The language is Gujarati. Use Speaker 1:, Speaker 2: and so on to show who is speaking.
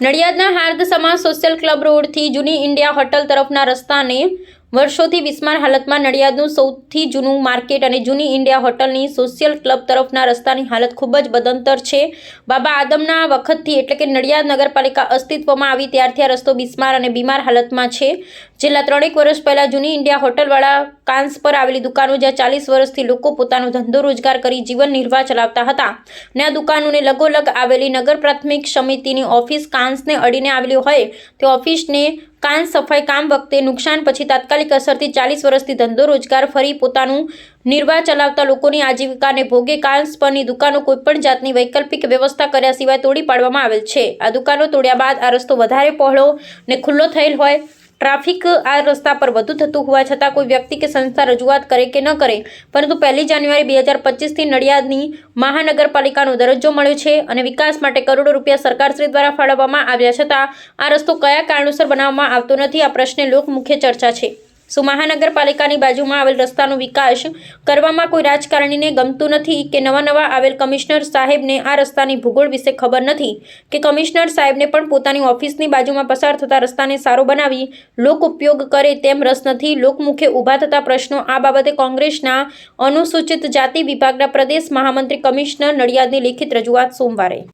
Speaker 1: નડિયાદના હાર્દ સમાજ સોશિયલ ક્લબ રોડથી જૂની ઇન્ડિયા હોટલ તરફના રસ્તાને વર્ષોથી વિસ્માર હાલતમાં નડિયાદનું સૌથી જૂનું માર્કેટ અને જૂની ઇન્ડિયા હોટલની સોશિયલ ક્લબ તરફના રસ્તાની હાલત ખૂબ જ બદંતર છે. બાબા આદમના વખતથી એટલે કે નડિયાદ નગરપાલિકા અસ્તિત્વમાં આવી ત્યારથી આ રસ્તો બિસ્માર અને બીમાર હાલતમાં છે. છેલ્લા ત્રણેક વર્ષ પહેલાં જૂની ઇન્ડિયા હોટલવાળા કાંસ પર આવેલી દુકાનો જ્યાં ચાલીસ વર્ષથી લોકો પોતાનો ધંધો રોજગાર કરી જીવન નિર્વાહ ચલાવતા હતા. ને આ દુકાનોને લગોલગ આવેલી નગર પ્રાથમિક સમિતિની ઓફિસ કાંસને અડીને આવેલી હોય તે ઓફિસને કાન સફાઈ, કામ વખતે નુકસાન પછી તાત્કાલિક અસરથી ચાલીસ વર્ષથી ધંધો રોજગાર ફરી પોતાનું નિર્વાહ ચલાવતા લોકોની આજીવિકાને ભોગે કાંસ પરની દુકાનો કોઈપણ જાતની વૈકલ્પિક વ્યવસ્થા કર્યા સિવાય તોડી પાડવામાં આવેલ છે. આ દુકાનો તોડ્યા બાદ આ રસ્તો વધારે પહોળો ને ખુલ્લો થયેલ હોય ટ્રાફિક આ રસ્તા પર વધુ થતું હોવા છતાં કોઈ વ્યક્તિ કે સંસ્થા રજૂઆત કરે કે ન કરે, પરંતુ પહેલી જાન્યુઆરી બે હજાર પચીસથી નડિયાદની મહાનગરપાલિકાનો દરજ્જો મળ્યો છે અને વિકાસ માટે કરોડો રૂપિયા સરકારશ્રી દ્વારા ફાળવવામાં આવ્યા છતાં આ રસ્તો કયા કારણોસર બનાવવામાં આવતો નથી, આ પ્રશ્ને લોકમુખ્ય ચર્ચા છે. શું મહાનગરપાલિકાની બાજુમાં આવેલ રસ્તાનો વિકાસ કરવામાં કોઈ રાજકારણીને ગમતું નથી કે નવા નવા આવેલ કમિશનર સાહેબને આ રસ્તાની ભૂગોળ વિશે ખબર નથી કે કમિશનર સાહેબને પણ પોતાની ઓફિસની બાજુમાં પસાર થતા રસ્તાને સારો બનાવી લોક ઉપયોગ કરે તેમ રસ નથી. લોકમુખે ઊભા થતા પ્રશ્નો આ બાબતે કોંગ્રેસના અનુસૂચિત જાતિ વિભાગના પ્રદેશ મહામંત્રી કમિશનર નડિયાદની લેખિત રજૂઆત સોમવારે